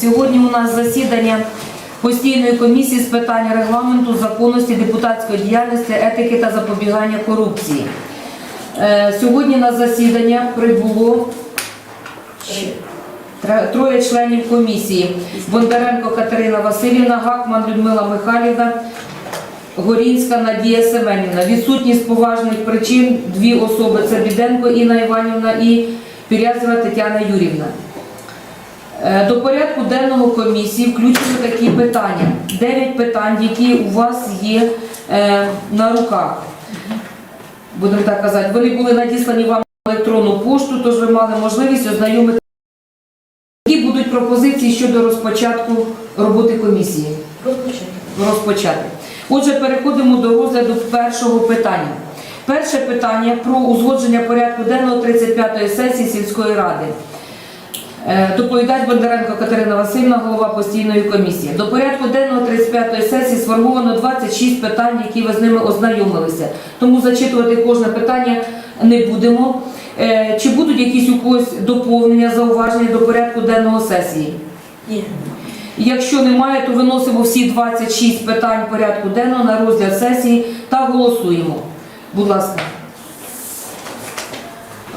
Сьогодні у нас засідання постійної комісії з питань регламенту, законності, депутатської діяльності, етики та запобігання корупції. Е, Сьогодні на засідання прибуло троє членів комісії: Бондаренко Катерина Васильівна, Гакман Людмила Михайлівна, Горінська Надія Семенівна. Відсутність поважних причин дві особи це Біденко Інна Іванівна і Пірязева Тетяна Юрівна. Е, До порядку денного комісії включено такі питання. Дев'ять питань, які у вас є е, на руках. Будемо так казати, вони були надіслані вам на електронну пошту, тож ви мали можливість ознайомити. Які будуть пропозиції щодо розпочатку роботи комісії? розпочати. Отже, переходимо до розгляду першого питання. Перше питання про узгодження порядку денного 35-ї сесії сільської ради. Е, Доповідач Бондаренко Катерина Васильівна, голова постійної комісії. До порядку денного 35-ї сесії сформовано 26 питань, які ви з ними ознайомилися. Тому зачитувати кожне питання не будемо. Е, Чи будуть якісь у когось доповнення, зауваження до порядку денного сесії? Ні. Якщо немає, то виносимо всі 26 питань порядку денного на розгляд сесії та голосуємо. Будь ласка.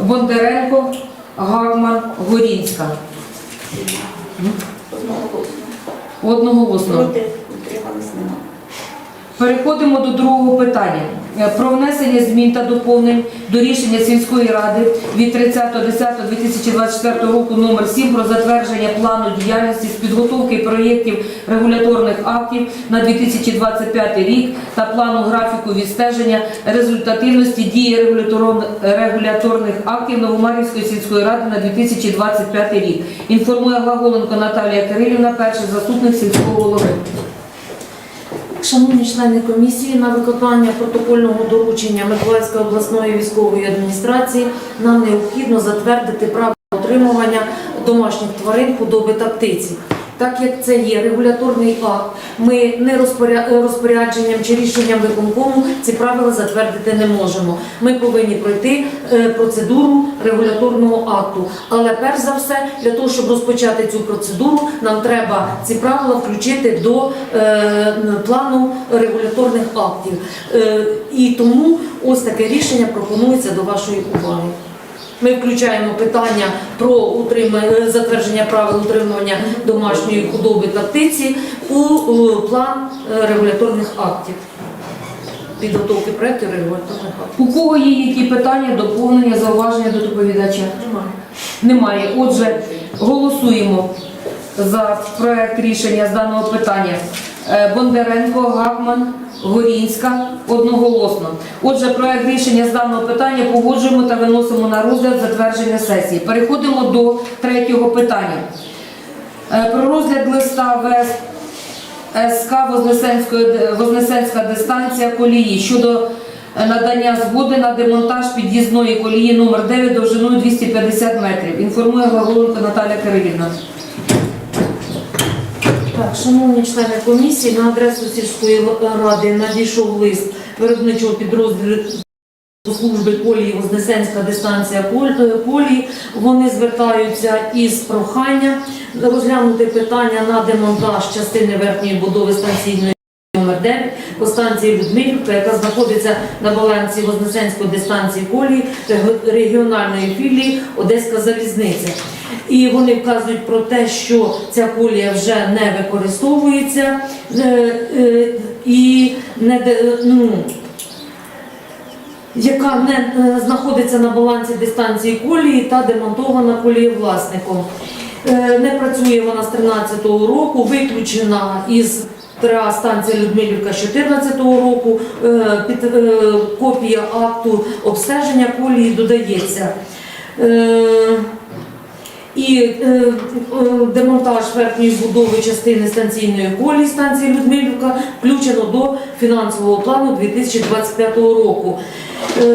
Бондаренко, Гагман, Горінська. Одноголосно. Утримались нема. Переходимо до другого питання про внесення змін та доповнень до рішення сільської ради від 30.10.2024 року номер 7 про затвердження плану діяльності з підготовки проєктів регуляторних актів на 2025 рік та плану графіку відстеження результативності дії регуляторних актів Новомарівської сільської ради на 2025 рік. Інформує Глаголенко Наталія Кирилівна, перший заступник сільського голови. Шановні члени комісії, на виконання протокольного доручення Миколаївської обласної військової адміністрації нам необхідно затвердити право отримування домашніх тварин худоби та птиці. Так як це є регуляторний акт, ми не розпоря- розпорядженням чи рішенням виконкому ці правила затвердити не можемо. Ми повинні пройти е, процедуру регуляторного акту. Але перш за все, для того, щоб розпочати цю процедуру, нам треба ці правила включити до е, плану регуляторних актів. Е, і тому ось таке рішення пропонується до вашої уваги. Ми включаємо питання про утримання, затвердження правил утримування домашньої худоби та птиці у е, план е, регуляторних актів. Підготовки проєктів регуляторних актів. У кого є які питання, доповнення, зауваження до доповідача? Немає. Немає. Отже, голосуємо за проект рішення з даного питання. Е, Бондаренко, Гакман, Горінська одноголосно. Отже, проект рішення з даного питання погоджуємо та виносимо на розгляд затвердження сесії. Переходимо до третього питання. Е, Про розгляд листа ВС СК Вознесенська дистанція колії щодо е, надання згоди на демонтаж під'їзної колії номер 9 довжиною 250 метрів. Інформує Глаголенко Наталя Кирилівна. Шановні члени комісії, на адресу сільської ради надійшов лист виробничого підрозділу служби полії Вознесенська дистанція е. Вони звертаються із проханням розглянути питання на демонтаж частини верхньої будови станційної номер 9 по станції Людмилівка, яка знаходиться на балансі Вознесенської дистанції колії рег- регіональної філії Одеська залізниця. І вони вказують про те, що ця колія вже не використовується е, е, і не ну, яка не е, знаходиться на балансі дистанції колії та демонтована колієвласником. Не працює вона з 13-го року, виключена із станція Людмилівка з 14-го року. Е, Під е, копія акту обстеження колії додається. Е, і демонтаж верхньої будови частини станційної колії станції Людмилівка включено до фінансового плану 2025 року.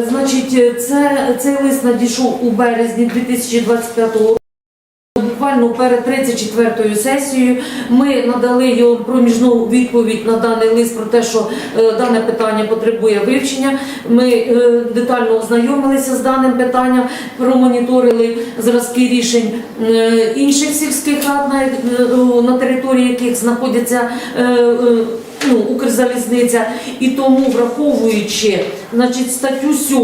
Значить, це, цей лист надійшов у березні 2025 року. Буквально перед 34-ю сесією ми надали йому проміжну відповідь на даний лист про те, що е, дане питання потребує вивчення. Ми е, детально ознайомилися з даним питанням, промоніторили зразки рішень е, інших сільських рад, на території яких знаходяться. Ну, Укрзалізниця, і тому, враховуючи значить, статтю 7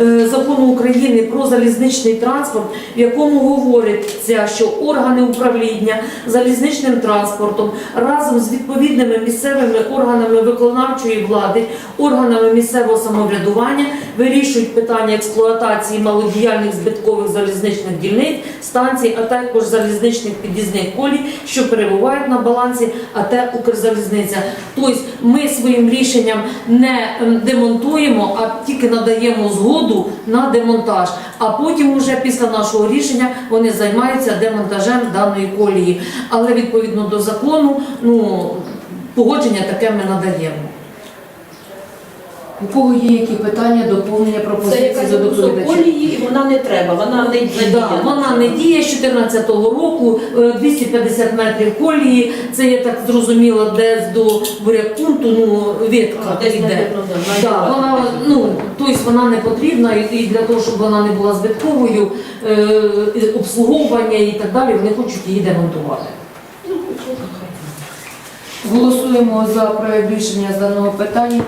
е, закону України про залізничний транспорт, в якому говориться, що органи управління залізничним транспортом разом з відповідними місцевими органами виконавчої влади, органами місцевого самоврядування вирішують питання експлуатації малодіяльних збиткових залізничних дільниць, станцій, а також залізничних під'їзних колій, що перебувають на балансі АТ Укрзалізниця. Тобто ми своїм рішенням не ем, демонтуємо, а тільки надаємо згоду на демонтаж. А потім, уже після нашого рішення, вони займаються демонтажем даної колії. Але відповідно до закону, ну погодження таке ми надаємо. У кого є які питання, доповнення, Це пропозиції якась до доповідача? колії, і вона не треба, вона не діє. Да, вона не діє з 14-го року, е, 250 метрів колії, це я так зрозуміла, десь до бурякунту, ну, ветка десь, йде. напевно, да, вона, ну, тобто вона не потрібна, і, і для того, щоб вона не була збитковою, е, і обслуговування і так далі, вони хочуть її демонтувати. Голосуємо за проект рішення з даного питання.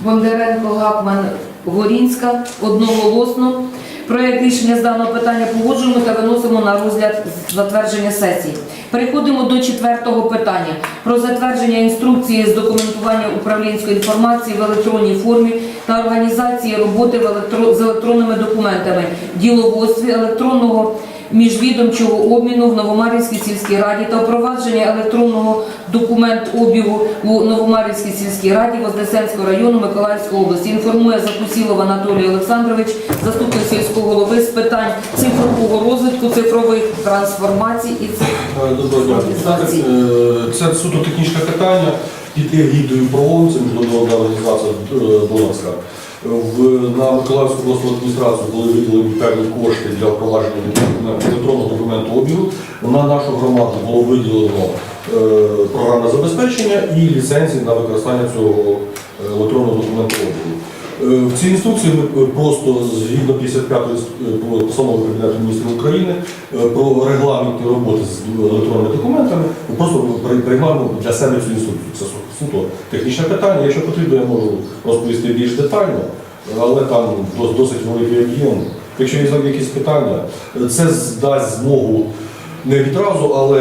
Бондаренко, Гакман, Горінська одноголосно. Проект рішення з даного питання погоджуємо та виносимо на розгляд затвердження сесії. Переходимо до четвертого питання про затвердження інструкції з документування управлінської інформації в електронній формі та організації роботи з електронними документами, діловодстві електронного міжвідомчого обміну в Новомарівській сільській раді та впровадження електронного документ-обігу у Новомарівській сільській раді Вознесенського району Миколаївської області. Інформує Закусілов Анатолій Олександрович, заступник сільського голови з питань цифрового розвитку, цифрових трансформацій і цифрових. Доброго дня. Е, Це суто технічне питання. Під егідою ПРООН, це міжнародна організація Донецька. В, на Миколаївську обласну адміністрацію були виділені певні кошти для впровадження електронного документу обігу. На нашу громаду було виділено е, програмне забезпечення і ліцензії на використання цього е, електронного документу обігу. Е, В цій інструкції ми е, просто згідно 55 ї постанови Кабінету міністрів України е, про регламенти роботи з електронними документами, ми просто приймаємо для себе цю інструкцію. Це су- суто технічне питання. Якщо потрібно, я можу розповісти більш детально, але там досить великий об'єм. Якщо є якісь питання, е, це дасть змогу не відразу, але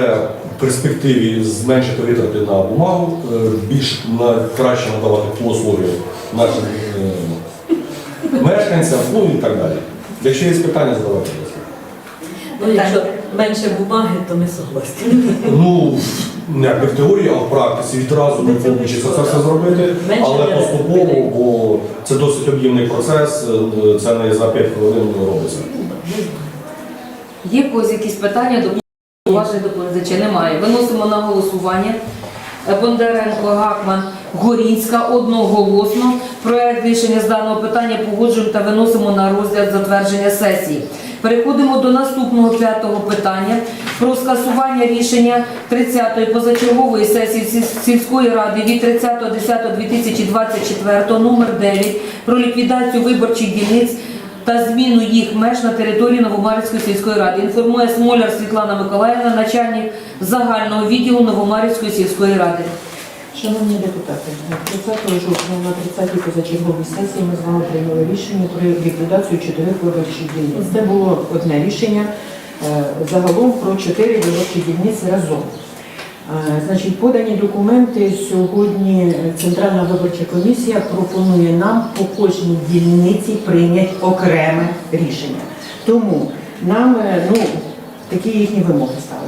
в перспективі зменшити витрати на бумагу, е, більш на краще надавати послуги нашим е, мешканцям, ну і так далі. Якщо є питання, задавайте. Ну, якщо менше бумаги, то ми согласні. Ну, не як не в теорії, а в практиці відразу не вийде це все зробити, Менше але не поступово, бо це досить об'ємний процес, це не за 5 хвилин робиться. Є в когось якісь питання до уважних доповідача? Немає. Виносимо на голосування. Бондаренко, Гакман, Горінська одноголосно. Проект рішення з даного питання погоджуємо та виносимо на розгляд затвердження сесії. Переходимо до наступного п'ятого питання про скасування рішення 30-ї позачергової сесії сільської ради від 30.10.2024 номер 9 про ліквідацію виборчих дільниць та зміну їх меж на території Новомарівської сільської ради. Інформує Смоляр Світлана Миколаївна, начальник загального відділу Новомарівської сільської ради. Шановні депутати, 30 жовтня на 30-й позачерговій сесії ми з вами прийняли рішення про ліквідацію чотирьох виборчих дільниць. Це було одне рішення е, загалом про чотири виборчі дільниці разом. Е, Значить, подані документи сьогодні Центральна виборча комісія пропонує нам по кожній дільниці прийняти окреме рішення. Тому нам е, ну, такі їхні вимоги ставити.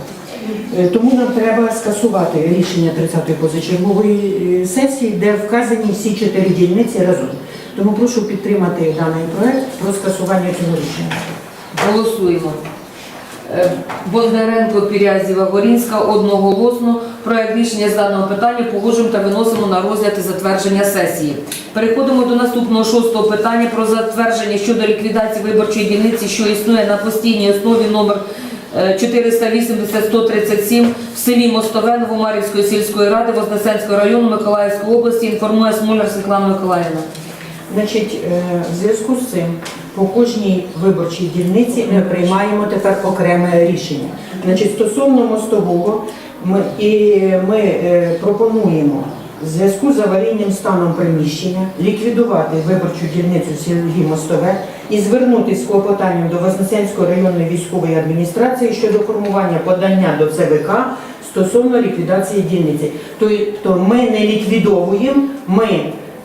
Е, Тому нам треба скасувати рішення 30-ї позачергової е, сесії, де вказані всі чотири дільниці разом. Тому прошу підтримати даний проект про скасування цього рішення. Голосуємо. Е, Бондаренко, Пірязєва, Горінська одноголосно. Проект рішення з даного питання погоджуємо та виносимо на розгляд і затвердження сесії. Переходимо до наступного шостого питання про затвердження щодо ліквідації виборчої дільниці, що існує на постійній основі номер 480-137 в селі Мостове Новомарівської сільської ради Вознесенського району Миколаївської області, інформує Смоляр Світлана Миколаївна. Значить, е, в зв'язку з цим по кожній виборчій дільниці ми приймаємо тепер окреме рішення. Значить, стосовно мостового, ми, і ми е, пропонуємо в зв'язку з аварійним станом приміщення ліквідувати виборчу дільницю в Мостове і звернутися з клопотанням до Вознесенської районної військової адміністрації щодо формування подання до ЦВК стосовно ліквідації дільниці. Тобто ми не ліквідовуємо, ми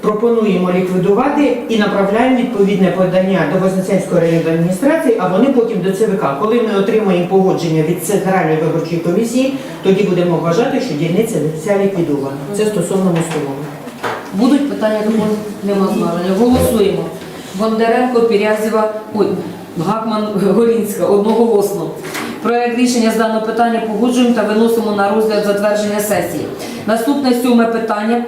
пропонуємо ліквідувати і направляємо відповідне подання до Вознесенської районної адміністрації, а вони потім до ЦВК. Коли ми отримаємо погодження від Центральної виборчої комісії, тоді будемо вважати, що дільниця ця ліквідована. Це стосовно мостового. Будуть питання до нема змагання. Голосуємо. Бондаренко, Пірязєва, ой, Гакман, Горінська, одноголосно. Проект рішення з даного питання погоджуємо та виносимо на розгляд затвердження сесії. Наступне сьоме питання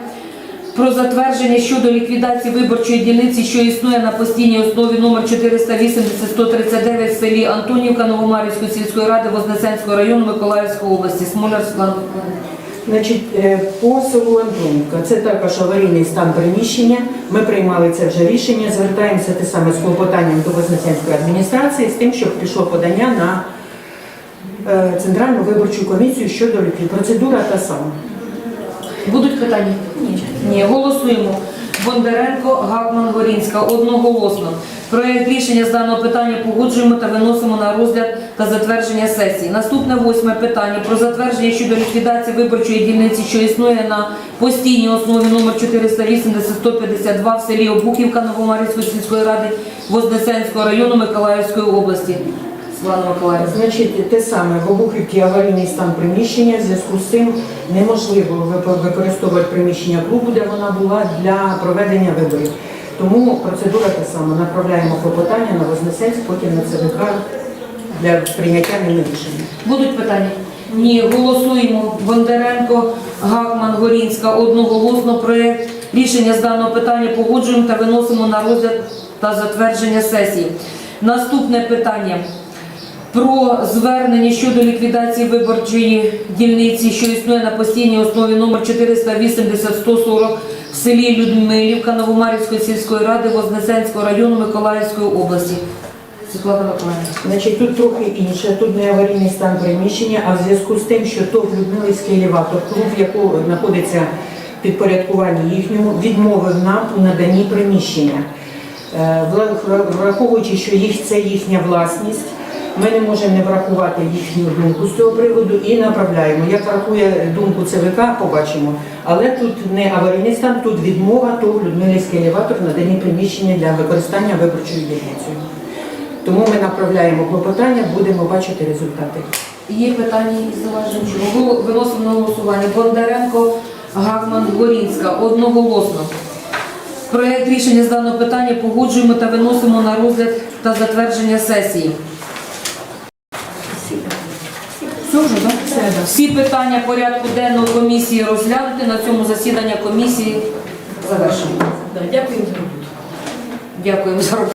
про затвердження щодо ліквідації виборчої дільниці, що існує на постійній основі номер 480-139 в селі Антонівка Новомарівської сільської ради Вознесенського району Миколаївської області. Смоляр Світлана Миколаївна. Значить, е, по селу Антонівка, це також аварійний стан приміщення. Ми приймали це вже рішення. Звертаємося те саме з клопотанням до Вознесенської адміністрації з тим, щоб пішло подання на е, Центральну виборчу комісію щодо ліквідації. Процедура та сама. Будуть питання? Ні. Ні. Голосуємо. Бондаренко, Гакман, Горінська. Одноголосно. Проект рішення з даного питання погоджуємо та виносимо на розгляд та затвердження сесії. Наступне восьме питання про затвердження щодо ліквідації виборчої дільниці, що існує на постійній основі номер 480-152 в селі Обухівка Новомарівської сільської ради Вознесенського району Миколаївської області. Світлана Миколаївна. Значить, те саме в Обухівці аварійний стан приміщення. В зв'язку з цим неможливо використовувати приміщення клубу, де вона була для проведення виборів. Тому процедура та сама. Направляємо клопотання на Вознесенськ, потім на ЦВК для прийняття ними рішення. Будуть питання? Ні, голосуємо. Бондаренко, Гакман, Горінська, одноголосно проєкт. Рішення з даного питання погоджуємо та виносимо на розгляд та затвердження сесії. Наступне питання. Про звернення щодо ліквідації виборчої дільниці, що існує на постійній основі номер 480-140 в селі Людмилівка Новомарівської сільської ради Вознесенського району Миколаївської області. Світлана. Значить, тут трохи інше, тут не аварійний стан приміщення, а в зв'язку з тим, що ТОВ Людмилівський елеватор, клуб, якого знаходиться підпорядкуванні їхньому, відмовив нам у наданні приміщення. Е, Враховуючи, що їх це їхня власність, ми не можемо не врахувати їхню думку з цього приводу і направляємо. Як врахує думку ЦВК, побачимо. Але тут не аварійний стан, тут відмова ТОВ Людмилівський елеватор в наданні приміщення для використання виборчою дільницею. Тому ми направляємо клопотання, будемо бачити результати. Є питання із зауваженням? Чому? Виносимо на голосування. Бондаренко, Гакман, Горінська. Одноголосно. Проект рішення з даного питання погоджуємо та виносимо на розгляд та затвердження сесії. Всі питання порядку денного комісії розглянути. На цьому засідання комісії завершено. Да, Дякую за роботу. Дякуємо за роботу.